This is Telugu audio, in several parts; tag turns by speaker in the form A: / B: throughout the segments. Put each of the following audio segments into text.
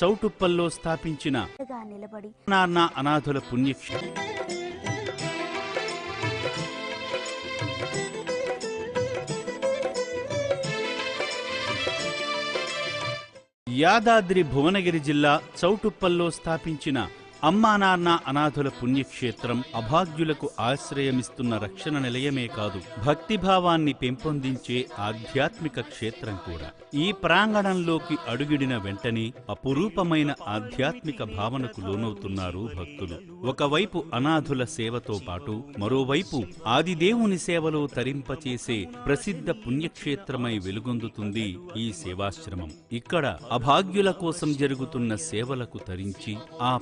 A: చౌటుప్పల్లో స్థాపించిన
B: నిలబడి
A: నాన్న అనాథుల పుణ్యక్షేత్రం యాదాద్రి భువనగిరి జిల్లా చౌటుప్పల్లో స్థాపించిన అమ్మా నాన్న అనాథుల పుణ్యక్షేత్రం అభాగ్యులకు ఆశ్రయమిస్తున్న రక్షణ నిలయమే కాదు భక్తిభావాన్ని పెంపొందించే ఆధ్యాత్మిక క్షేత్రం కూడా. ఈ ప్రాంగణంలోకి అడుగిడిన వెంటనే అపురూపమైన ఆధ్యాత్మిక భావనకు లోనవుతున్నారు భక్తులు. ఒకవైపు అనాథుల సేవతో పాటు మరోవైపు ఆదిదేవుని సేవలో తరింపచేసే ప్రసిద్ధ పుణ్యక్షేత్రమై వెలుగొందుతుంది ఈ సేవాశ్రమం. ఇక్కడ అభాగ్యుల కోసం జరుగుతున్న సేవలకు తరించి ఆ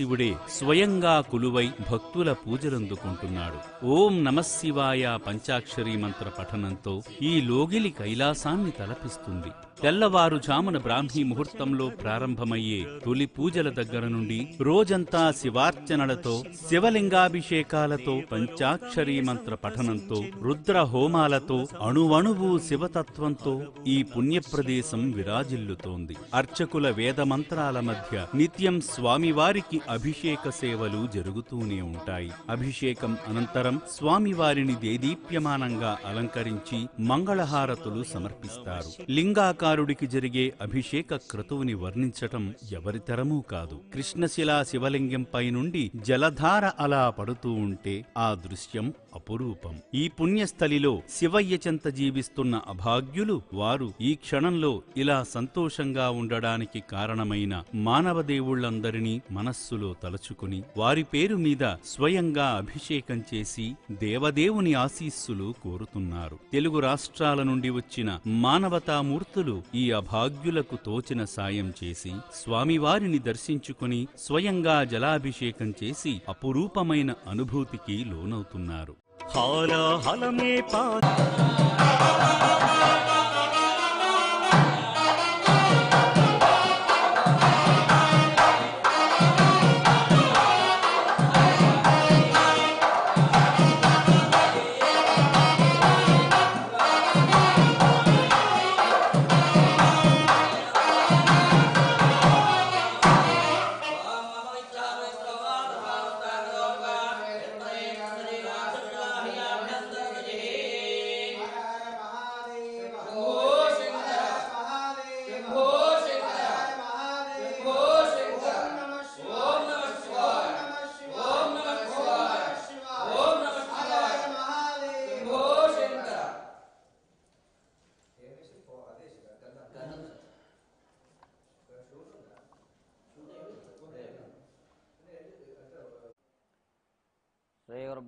A: పరమశివుడే స్వయంగా కులువై భక్తుల పూజలందుకుంటున్నాడు. ఓం నమశివాయ పంచాక్షరీ మంత్ర పఠనంతో ఈ లోగిలి కైలాసాన్ని తలపిస్తుంది. తెల్లవారుజామున బ్రాహ్మీ ముహూర్తంలో ప్రారంభమయ్యే తొలి పూజల దగ్గర నుండి రోజంతా శివార్చనలతో శివలింగాభిషేకాలతో పంచాక్షరీ మంత్ర పఠనంతో రుద్ర హోమాలతో అణువణువు శివతత్వంతో ఈ పుణ్యప్రదేశం విరాజిల్లుతోంది. అర్చకుల వేద మంత్రాల మధ్య నిత్యం స్వామివారికి అభిషేక సేవలు జరుగుతూనే ఉంటాయి. అభిషేకం అనంతరం స్వామివారిని దేదీప్యమానంగా అలంకరించి మంగళహారతులు సమర్పిస్తారు. లింగాకారుడికి జరిగే అభిషేక క్రతువుని వర్ణించటం ఎవరితరమూ కాదు. కృష్ణశిలా శివలింగంపై నుండి జలధార అలా పడుతూ ఉంటే ఆ దృశ్యం అపురూపం. ఈ పుణ్యస్థలిలో శివయ్య చెంత జీవిస్తున్న అభాగ్యులు వారు ఈ క్షణంలో ఇలా సంతోషంగా ఉండడానికి కారణమైన మానవ దేవుళ్ళందరినీ మనసులో తలచుకుని వారి పేరు మీద స్వయంగా అభిషేకం చేసి దేవదేవుని ఆశీస్సులు కోరుతున్నారు. తెలుగు రాష్ట్రాల నుండి వచ్చిన మానవతామూర్తులు ఈ అభాగ్యులకు తోచిన సాయం చేసి స్వామివారిని దర్శించుకుని స్వయంగా జలాభిషేకం చేసి అపురూపమైన అనుభూతికి లోనవుతున్నారు. హాలాహలమే పా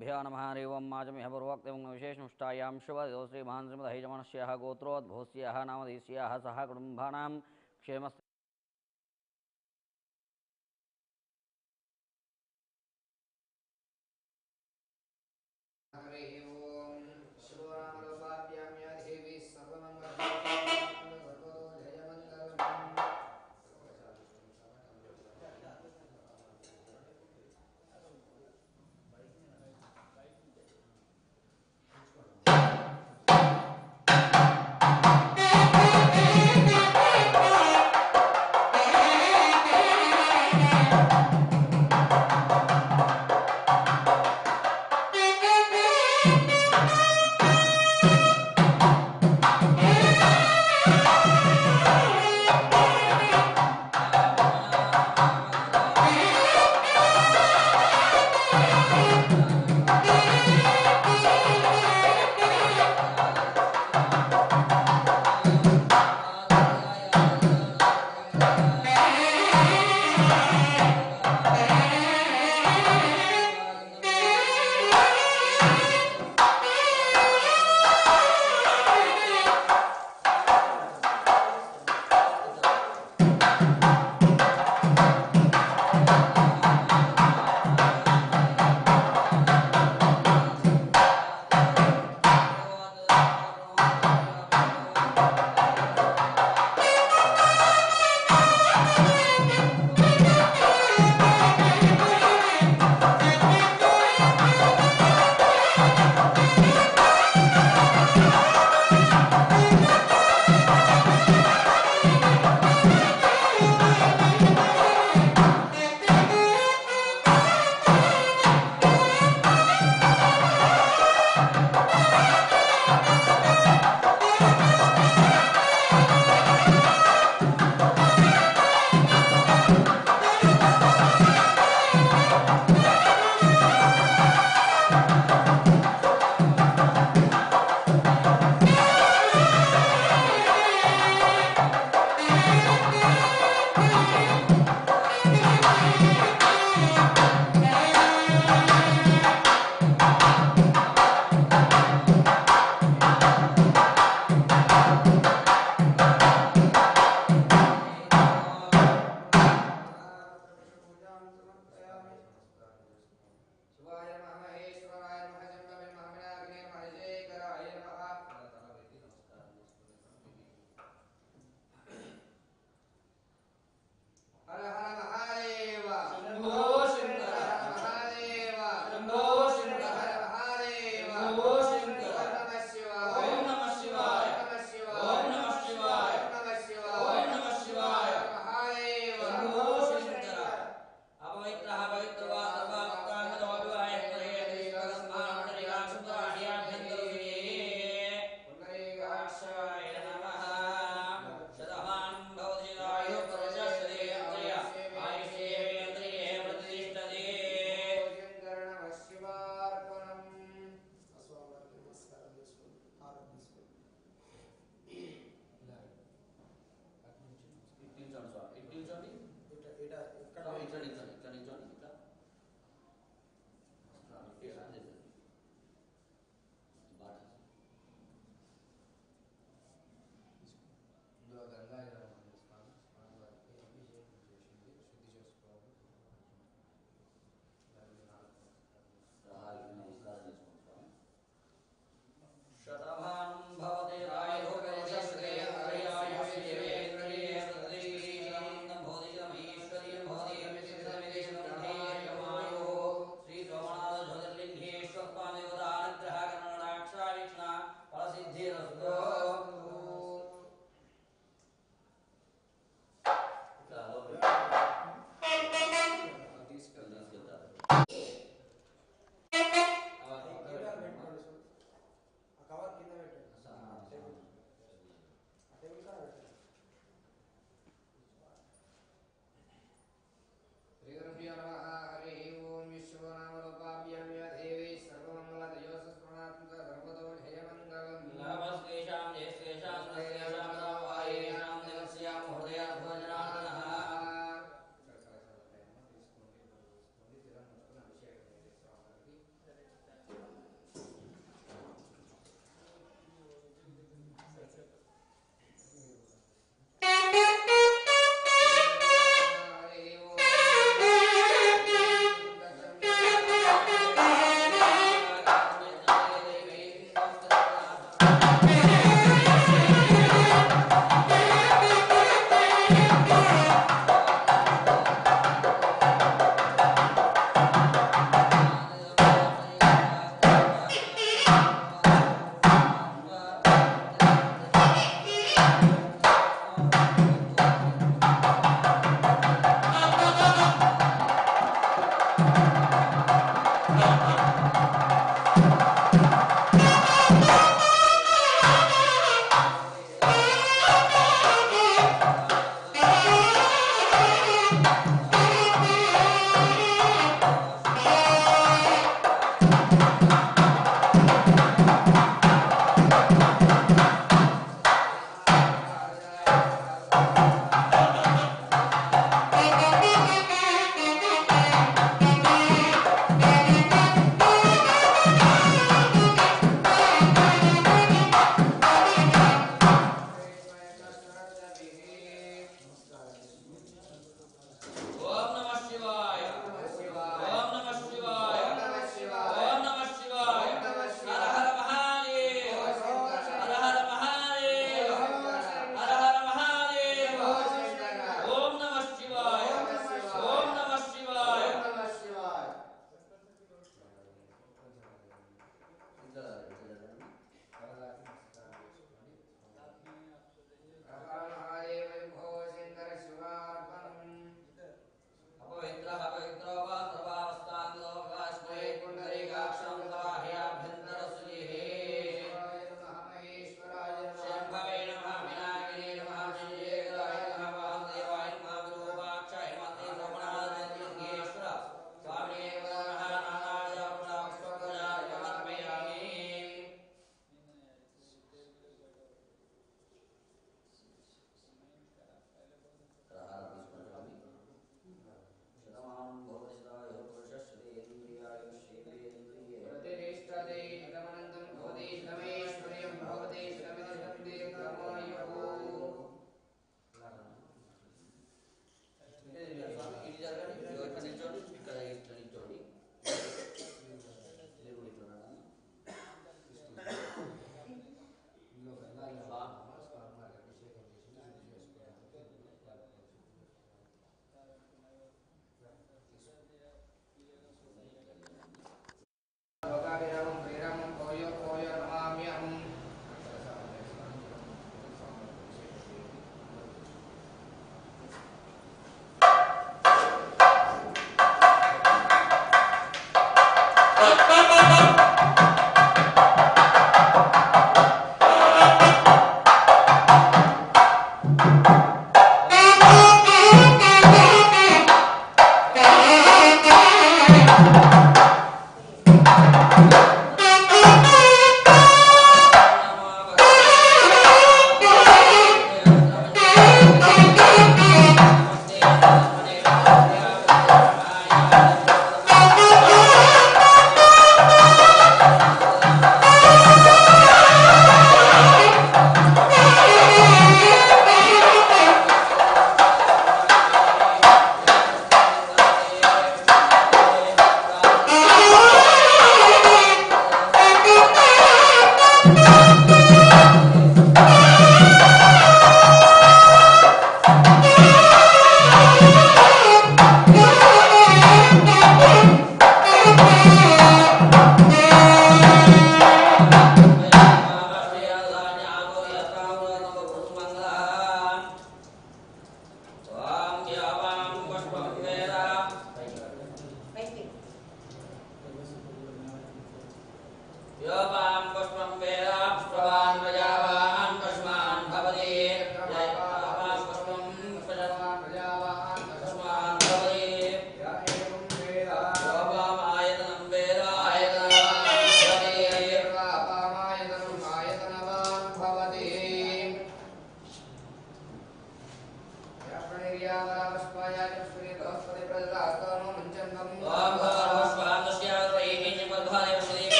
C: गुरुभ्यो नम हरिवं माजमिह पूर्वोक्तिं विशेषनुष्ठायां शुभदो श्रीमहान् श्रीमदहैजमनस्याः गोत्रोद्भूस्याः नामधीस्याः सह कुटुम्बानां क्षेमस्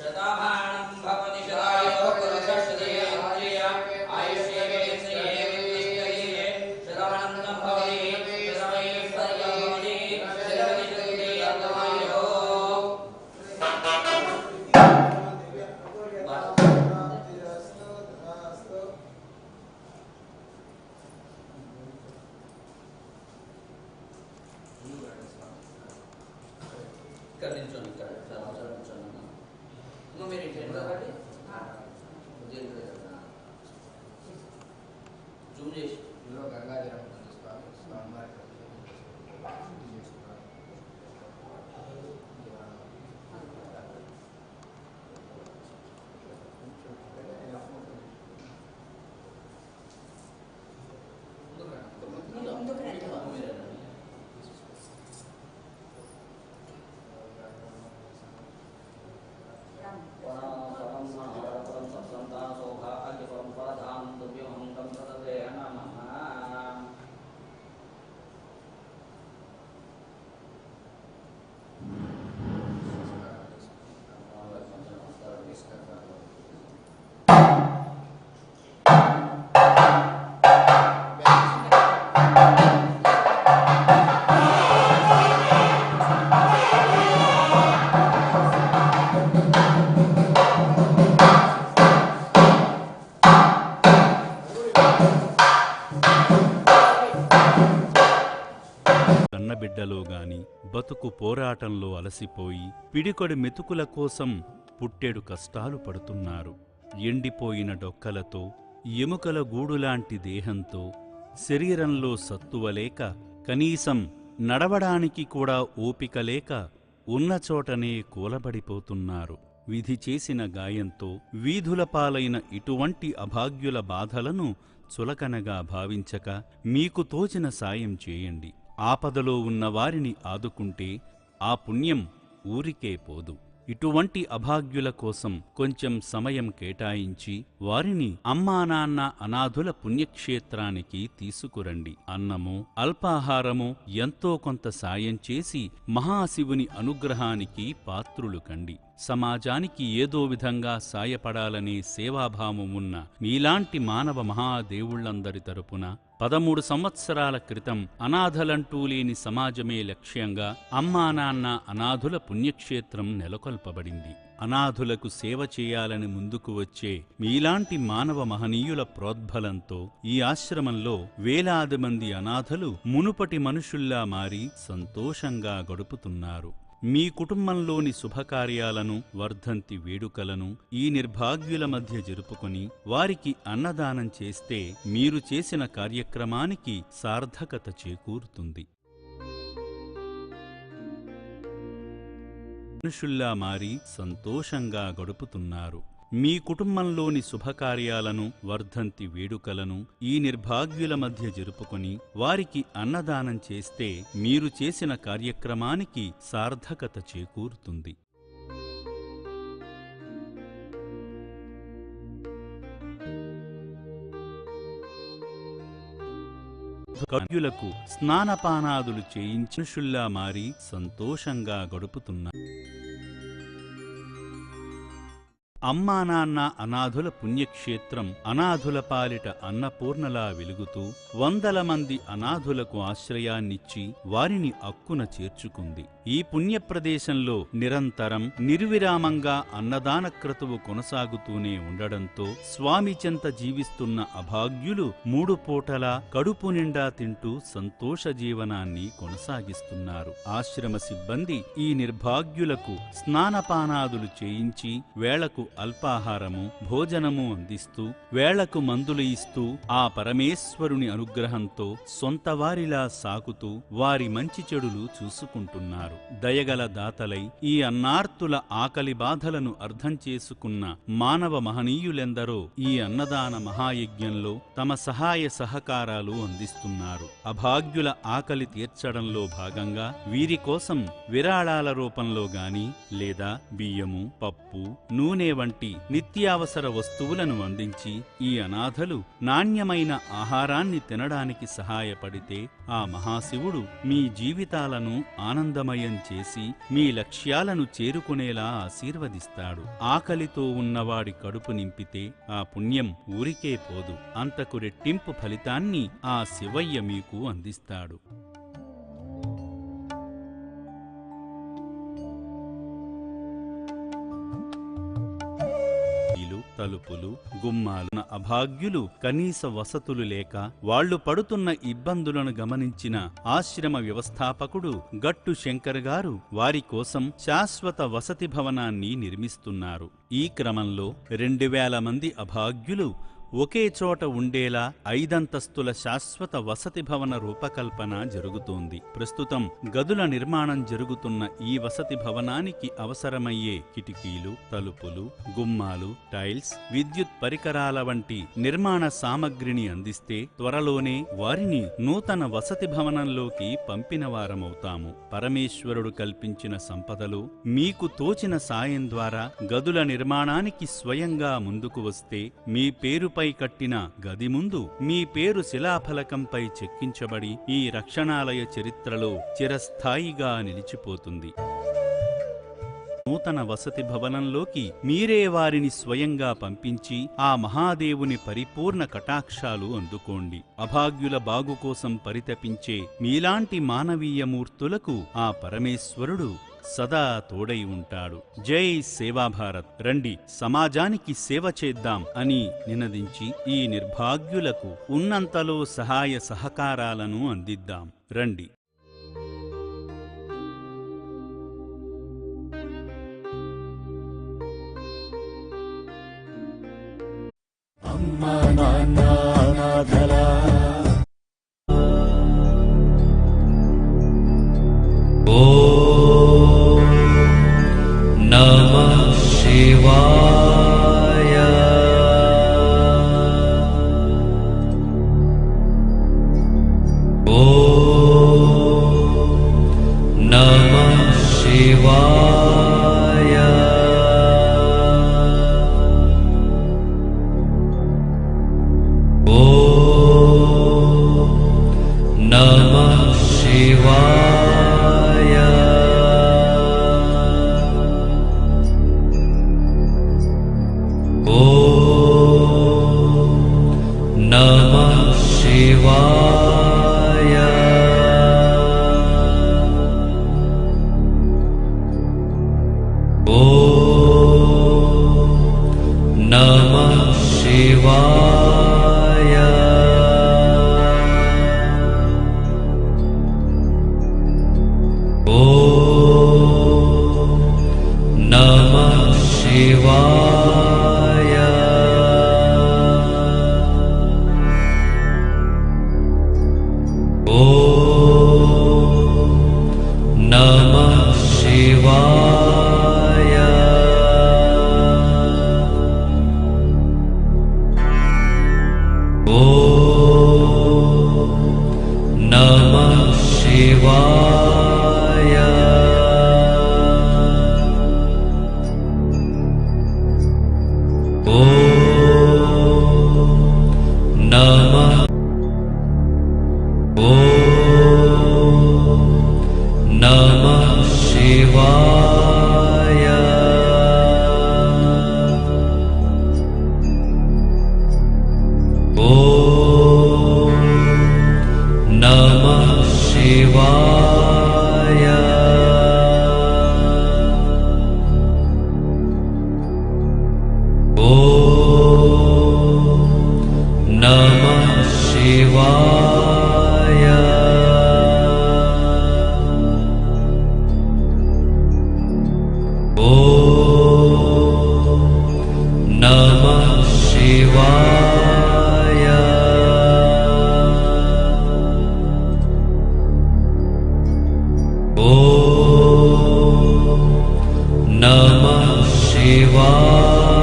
C: 知道吗
A: కన్నబిడ్డలో గాని బతుకు పోరాటంలో అలసిపోయి పిడికొడి మెతుకుల కోసం పుట్టెడు కష్టాలు పడుతున్నారు. ఎండిపోయిన డొక్కలతో ఎముకల గూడులాంటి దేహంతో శరీరంలో సత్తువలేక కనీసం నడవడానికి కూడా ఓపిక లేక ఉన్న చోటనే కూలబడిపోతున్నారు. విధి చేసిన గాయంతో వీధుల పాలైన ఇటువంటి అభాగ్యుల బాధలను చులకనగా భావించక మీకు తోచిన సాయం చేయండి. ఆపదలో ఉన్నవారిని ఆదుకుంటే ఆ పుణ్యం ఊరికే పోదు. ఇటువంటి అభాగ్యుల కోసం కొంచెం సమయం కేటాయించి వారిని అమ్మా నాన్న అనాథుల పుణ్యక్షేత్రానికి తీసుకురండి. అన్నము అల్పాహారము ఎంతో కొంత సాయం చేసి మహాశివుని అనుగ్రహానికి పాత్రులు కండి. సమాజానికి ఏదో విధంగా సాయపడాలనే సేవాభావమున్న మీలాంటి మానవ మహాదేవుళ్ళందరి తరపున పదమూడు సంవత్సరాల క్రితం అనాథలంటూ లేని సమాజమే లక్ష్యంగా అమ్మా నాన్న అనాథుల పుణ్యక్షేత్రం నెలకొల్పబడింది. అనాథులకు సేవ చేయాలని ముందుకు వచ్చే మీలాంటి మానవ మహనీయుల ప్రోద్బలంతో ఈ ఆశ్రమంలో వేలాది మంది అనాథలు మునుపటి మనుషుల్లా మారి సంతోషంగా గడుపుతున్నారు. మీ కుటుంబంలోని శుభకార్యాలను వర్ధంతి వేడుకలను ఈ నిర్భాగ్యుల మధ్య జరుపుకొని వారికి అన్నదానం చేస్తే మీరు చేసిన కార్యక్రమానికి సార్థకత చేకూరుతుంది. మనుషుల్లా మారి సంతోషంగా గడుపుతున్నారు. మీ కుటుంబంలోని శుభకార్యాలను వర్ధంతి వేడుకలను ఈ నిర్భాగ్యుల మధ్య జరుపుకొని వారికి అన్నదానం చేస్తే మీరు చేసిన కార్యక్రమానికి సార్థకత చేకూరుతుంది. కవ్యులకు స్నానపానాదులు చేయించుషుల్లా మారి సంతోషంగా గడుపుతున్నారు. అమ్మా నాన్న అనాథుల పుణ్యక్షేత్రం అనాథుల పాలిట అన్నపూర్ణలా వెలుగుతూ వందల మంది అనాథులకు ఆశ్రయాన్నిచ్చి వారిని అక్కున చేర్చుకుంది. ఈ పుణ్యప్రదేశంలో నిరంతరం నిర్విరామంగా అన్నదాన క్రతువు కొనసాగుతూనే ఉండడంతో స్వామిచెంత జీవిస్తున్న అభాగ్యులు మూడు పూటలా కడుపు నిండా తింటూ సంతోష జీవనాన్ని కొనసాగిస్తున్నారు. ఆశ్రమ సిబ్బంది ఈ నిర్భాగ్యులకు స్నానపానాదులు చేయించి వేళకు అల్పాహారము భోజనము అందిస్తూ వేళకు మందులు ఇస్తూ ఆ పరమేశ్వరుని అనుగ్రహంతో సొంతవారిలా సాకుతూ వారి మంచి చెడులు చూసుకుంటున్నారు. దయగల దాతలై ఈ అన్నార్తుల ఆకలి బాధలను అర్థం చేసుకున్న మానవ మహనీయులెందరో ఈ అన్నదాన మహాయజ్ఞంలో తమ సహాయ సహకారాలు అందిస్తున్నారు. అభాగ్యుల ఆకలి తీర్చడంలో భాగంగా వీరి కోసం విరాళాల రూపంలో గాని లేదా బియ్యము పప్పు నూనె వంటి నిత్యావసర వస్తువులను అందించి ఈ అనాథలు నాణ్యమైన ఆహారాన్ని తినడానికి సహాయపడితే ఆ మహాశివుడు మీ జీవితాలను ఆనందమయం చేసి మీ లక్ష్యాలను చేరుకునేలా ఆశీర్వదిస్తాడు. ఆకలితో ఉన్నవాడి కడుపు నింపితే ఆ పుణ్యం ఊరికే పోదు. అంతకు రెట్టింపు ఫలితాన్ని ఆ శివయ్య మీకు అందిస్తాడు. తలుపులు గుమ్మాలు అభాగ్యులు కనీస వసతులు లేక వాళ్ళు పడుతున్న ఇబ్బందులను గమనించిన ఆశ్రమ వ్యవస్థాపకుడు గట్టు శంకర్ గారు వారి కోసం శాశ్వత వసతి భవనాన్ని నిర్మిస్తున్నారు. ఈ క్రమంలో రెండు వేల మంది అభాగ్యులు ఒకే చోట ఉండేలా ఐదంతస్తుల శాశ్వత వసతి భవన రూపకల్పన జరుగుతోంది. ప్రస్తుతం గదుల నిర్మాణం జరుగుతున్న ఈ వసతి భవనానికి అవసరమయ్యే కిటికీలు తలుపులు గుమ్మాలు టైల్స్ విద్యుత్ పరికరాల వంటి నిర్మాణ సామగ్రిని అందిస్తే త్వరలోనే వారిని నూతన వసతి భవనంలోకి పంపిన వారమవుతాము. పరమేశ్వరుడు కల్పించిన సంపదలు మీకు తోచిన సాయం ద్వారా గదుల నిర్మాణానికి స్వయంగా ముందుకు వస్తే మీ పేరుపై కట్టిన గది ముందు మీ పేరు శిలాఫలకంపై చెక్కించబడి ఈ రక్షణాలయ చరిత్రలో చిరస్థాయిగా నిలిచిపోతుంది. నూతన వసతి భవనంలోకి మీరే వారిని స్వయంగా పంపించి ఆ మహాదేవుని పరిపూర్ణ కటాక్షాలు అందుకోండి. అభాగ్యుల బాగు కోసం పరితపించే మీలాంటి మానవీయ మూర్తులకు ఆ పరమేశ్వరుడు సదా తోడై ఉంటాడు. జై సేవాభారత్. రండి సమాజానికి సేవ చేద్దాం అని నినదించి ఈ నిర్భాగ్యులకు ఉన్నంతలో సహాయ సహకారాలను అందిద్దాం. రండి.
B: అమ్మా నాన్న అనాథలా
D: Whoa. 希望。नमः शिवाय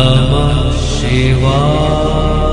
A: 那么，希望。